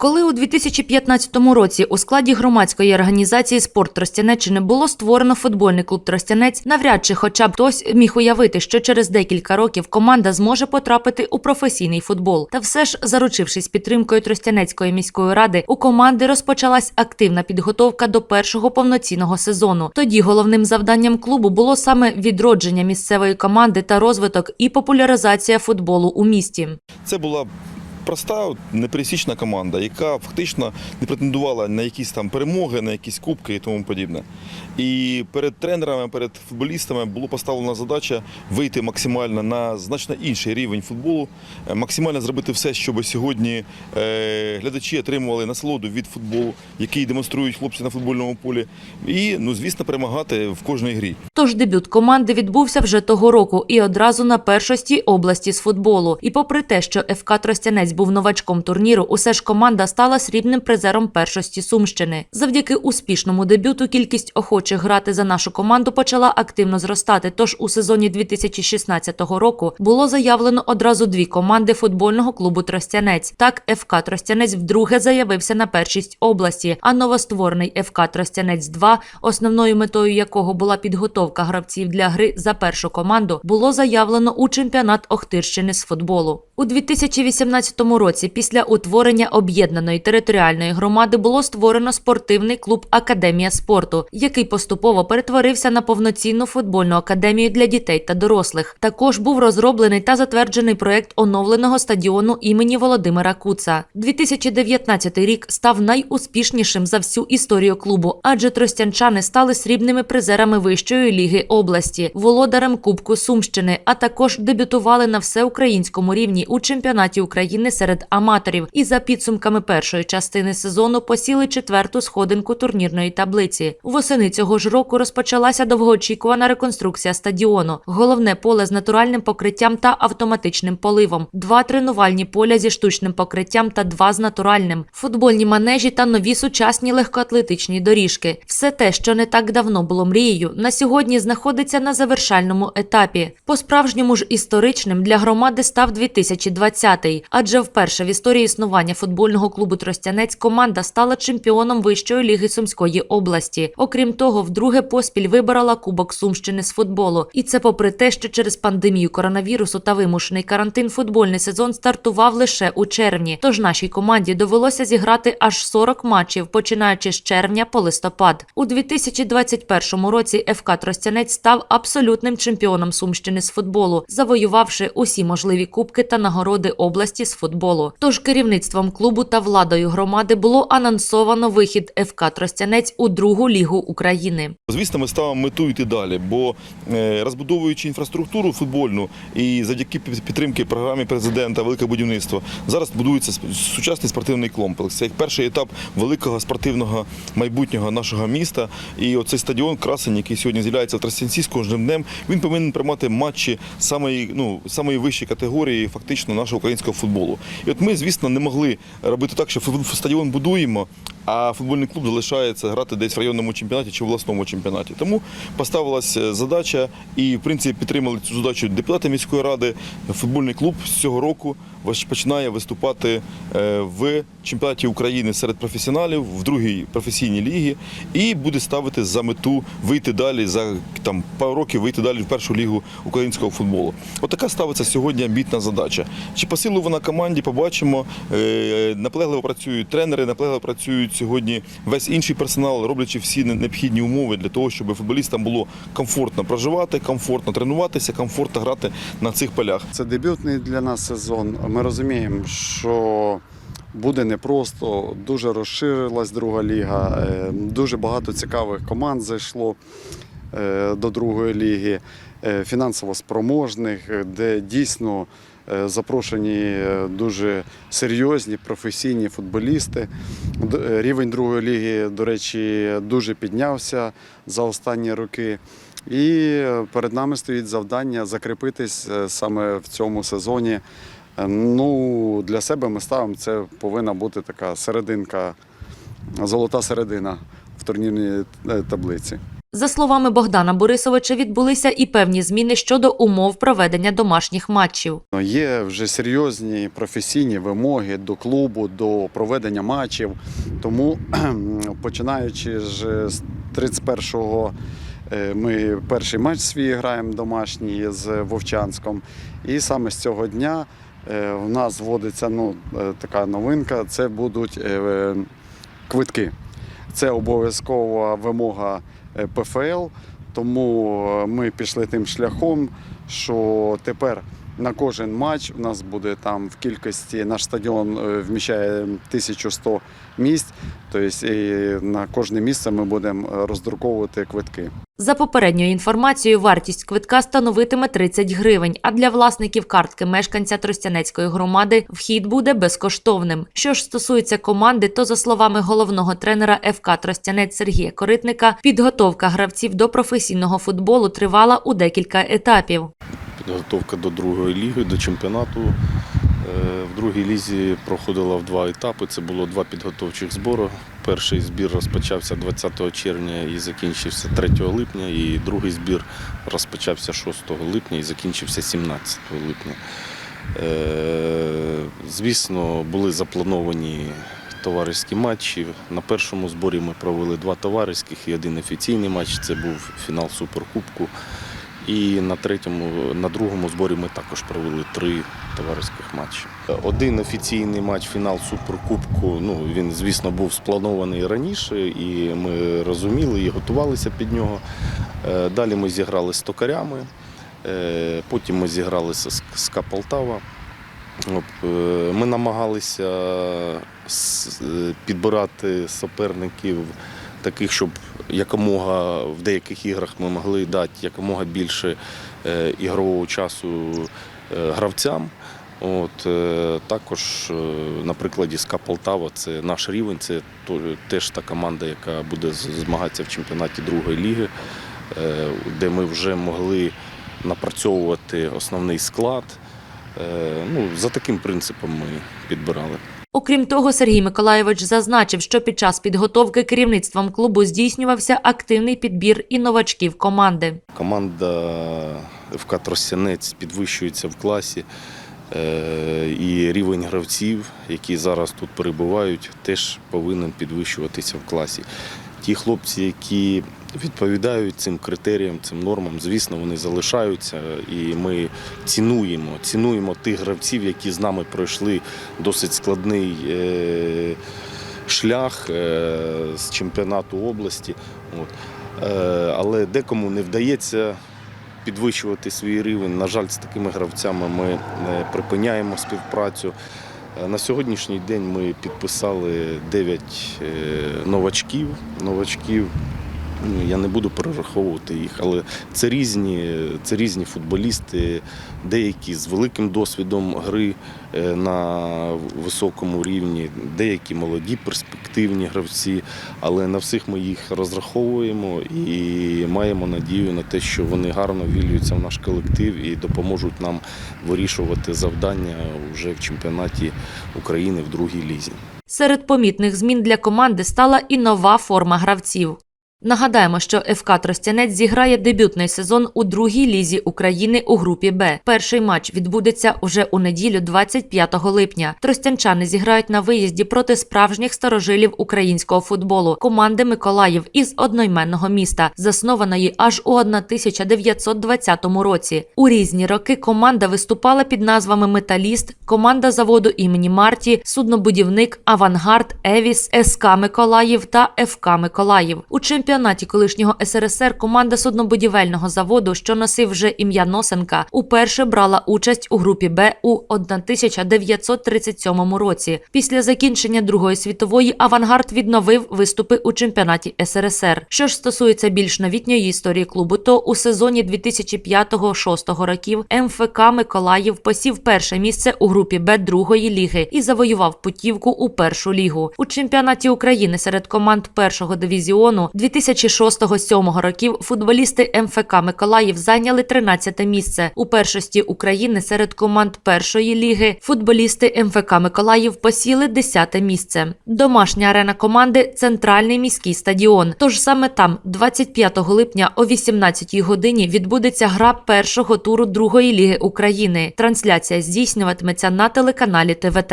Коли у 2015 році у складі громадської організації «Спорт Тростянеччини» було створено футбольний клуб Тростянець, навряд чи хоча б хтось міг уявити, що через декілька років команда зможе потрапити у професійний футбол. Та все ж, заручившись підтримкою Тростянецької міської ради, у команди розпочалась активна підготовка до першого повноцінного сезону. Тоді головним завданням клубу було саме відродження місцевої команди та розвиток і популяризація футболу у місті. Це була проста, непересічна команда, яка фактично не претендувала на якісь там перемоги, на якісь кубки і тому подібне. І перед тренерами, перед футболістами було поставлена задача вийти максимально на значно інший рівень футболу, е, максимально зробити все, щоб сьогодні е, глядачі отримували насолоду від футболу, який демонструють хлопці на футбольному полі, і, ну, звісно, перемагати в кожній грі. Тож дебют команди відбувся вже того року і одразу на першості області з футболу. І попри те, що ФК Тростянець був новачком турніру, усе ж команда стала срібним призером першості Сумщини. Завдяки успішному дебюту кількість охочих грати за нашу команду почала активно зростати. Тож у сезоні 2016 року було заявлено одразу дві команди футбольного клубу Тростянець. Так, ФК Тростянець вдруге заявився на першість області, а новостворений ФК Тростянець 2 основною метою якого була підготовка гравців для гри за першу команду, було заявлено у чемпіонат Охтирщини з футболу. У 2018 році, після утворення об'єднаної територіальної громади, було створено спортивний клуб Академія спорту, який поступово перетворився на повноцінну футбольну академію для дітей та дорослих. Також був розроблений та затверджений проект оновленого стадіону імені Володимира Куца. 2019 рік став найуспішнішим за всю історію клубу, адже тростянчани стали срібними призерами вищої ліги області, володарем Кубку Сумщини, а також дебютували на всеукраїнському рівні у чемпіонаті України серед аматорів і за підсумками першої частини сезону посіли четверту сходинку турнірної таблиці. Восени цього ж року розпочалася довгоочікувана реконструкція стадіону, головне поле з натуральним покриттям та автоматичним поливом, два тренувальні поля зі штучним покриттям та два з натуральним, футбольні манежі та нові сучасні легкоатлетичні доріжки. Все те, що не так давно було мрією, на сьогодні знаходиться на завершальному етапі. По справжньому ж історичним для громади став 2020-й, адже вперше в історії існування футбольного клубу Тростянець команда стала чемпіоном вищої ліги Сумської області. Окрім того, вдруге поспіль виборола Кубок Сумщини з футболу. І це попри те, що через пандемію коронавірусу та вимушений карантин футбольний сезон стартував лише у червні. Тож нашій команді довелося зіграти аж 40 матчів, починаючи з червня по листопад. У 2021 році ФК Тростянець став абсолютним чемпіоном Сумщини з футболу, завоювавши усі можливі кубки та нагороди області з футболу. Тож керівництвом клубу та владою громади було анонсовано вихід ФК Тростянець у другу лігу України. Звісно, ми ставимо мету йти далі, бо е, розбудовуючи інфраструктуру футбольну і завдяки підтримки програмі президента Велике будівництво, зараз будується сучасний спортивний комплекс. Це як перший етап великого спортивного майбутнього нашого міста. І оцей стадіон Красень, який сьогодні з'являється в Тростянці з кожним днем, він повинен приймати матчі самої, ну, самої вищої категорії фактично нашого українського футболу. І от ми, звісно, не могли робити так, що стадіон будуємо. А футбольний клуб залишається грати десь в районному чемпіонаті чи в обласному чемпіонаті. Тому поставилася задача, і в принципі підтримали цю задачу депутати міської ради. Футбольний клуб з цього року починає виступати е, в чемпіонаті України серед професіоналів в другій професійній лігі і буде ставити за мету вийти далі за там пару років вийти далі в першу лігу українського футболу. Отака ставиться сьогодні амбітна задача. Чи по силу вона команді побачимо? Е, Наполегливо працюють тренери, наполегливо працюють сьогодні весь інший персонал, роблячи всі необхідні умови для того, щоб футболістам було комфортно проживати, комфортно тренуватися, комфортно грати на цих полях. Це дебютний для нас сезон. Ми розуміємо, що буде непросто, дуже розширилась друга ліга, е, дуже багато цікавих команд зайшло до другої ліги, е, фінансово спроможних, е, де дійсно е, запрошені е, дуже серйозні професійні футболісти. Е, Рівень другої ліги, до речі, дуже піднявся за останні роки. І е, перед нами стоїть завдання закріпитись е, саме в цьому сезоні. Е, Ну, для себе ми ставимо, це повинна бути така серединка, золота середина в турнірній е, таблиці. За словами Богдана Борисовича, відбулися і певні зміни щодо умов проведення домашніх матчів. Ну, Є вже серйозні професійні вимоги до клубу, до проведення матчів. Тому починаючи ж з 31-го е, ми перший матч свій граємо домашній з Вовчанськом. І саме з цього дня е, в нас вводиться ну, е, така новинка: це будуть е, квитки. Це обов'язкова вимога е, ПФЛ. Тому е, ми пішли тим шляхом, що тепер на кожен матч у нас буде там в кількості наш стадіон е, вміщає 1100 місць. Тобто на кожне місце ми будемо роздруковувати квитки. За попередньою інформацією, вартість квитка становитиме 30 гривень, а для власників картки мешканця Тростянецької громади вхід буде безкоштовним. Що ж стосується команди, то за словами головного тренера ФК Тростянець Сергія Коритника, підготовка гравців до професійного футболу тривала у декілька етапів. Підготовка до другої ліги, до чемпіонату. Е, В другій лізі проходила в два етапи. Це було два підготовчих збори. Перший збір розпочався 20 червня і закінчився 3 липня, і другий збір розпочався 6 липня і закінчився 17 липня. Е, Звісно, були заплановані товариські матчі. На першому зборі ми провели два товариських і один офіційний матч. Це був фінал Суперкубку. І на третьому, на другому зборі ми також провели три товариських матчі. Один офіційний матч, фінал Суперкубку. Ну він, звісно, був спланований раніше, і ми розуміли і готувалися під нього. Е, Далі ми зіграли з токарями, е, потім ми зіграли з Полтава. Е, Ми намагалися підбирати суперників таких, щоб якомога в деяких іграх ми могли дати якомога більше е, ігрового часу е, гравцям. От, е, також на прикладі СКА Полтава це наш рівень, це теж та команда, яка буде змагатися в чемпіонаті другої ліги, де ми вже могли напрацьовувати основний склад. Ну, за таким принципом ми підбирали. Окрім того, Сергій Миколайович зазначив, що під час підготовки керівництвом клубу здійснювався активний підбір і новачків команди. Команда ФК Тростянець підвищується в класі. е, І рівень гравців, які зараз тут перебувають, теж повинен підвищуватися в класі. Ті хлопці, які відповідають цим критеріям, цим нормам, звісно, вони залишаються, і ми цінуємо, цінуємо тих гравців, які з нами пройшли досить складний е, шлях е, з чемпіонату області. Е, Але декому не вдається підвищувати свій рівень. На жаль, з такими гравцями ми припиняємо співпрацю. На сьогоднішній день ми підписали 9 новачків. новачків. Ну, Я не буду перераховувати їх, але це різні, це різні футболісти, деякі з великим досвідом гри е, на високому рівні, деякі молоді, перспективні гравці. Але на всіх ми їх розраховуємо і маємо надію на те, що вони гарно вілюються в наш колектив і допоможуть нам вирішувати завдання вже в чемпіонаті України в другій лізі. Серед помітних змін для команди стала і нова форма гравців. Нагадаємо, що ФК Тростянець зіграє дебютний сезон у другій лізі України у групі Б. Перший матч відбудеться уже у неділю, 25 липня. Тростянчани зіграють на виїзді проти справжніх старожилів українського футболу команди Миколаїв із одноіменного міста, заснованої аж у 1920 році. У різні роки команда виступала під назвами Металіст, команда заводу імені Марті, суднобудівник, Авангард, Евіс, СК Миколаїв та ФК Миколаїв. У чемпіонаті колишнього СРСР команда суднобудівельного заводу, що носив вже ім'я Носенка, уперше брала участь у групі Б у 1937 році. Після закінчення Другої світової авангард відновив виступи у чемпіонаті СРСР. Що ж стосується більш новітньої історії клубу, то у сезоні 2005-2006 років МФК Миколаїв посів перше місце у групі Б другої ліги і завоював путівку у першу лігу. У чемпіонаті України серед команд першого дивізіону 2006-2007 років футболісти МФК Миколаїв зайняли 13 місце. У першості України серед команд першої ліги футболісти МФК Миколаїв посіли 10 місце. Домашня арена команди центральний міський стадіон. Тож саме там, 25 липня о 18 годині, відбудеться гра першого туру другої ліги України. Трансляція здійснюватиметься на телеканалі ТВТ.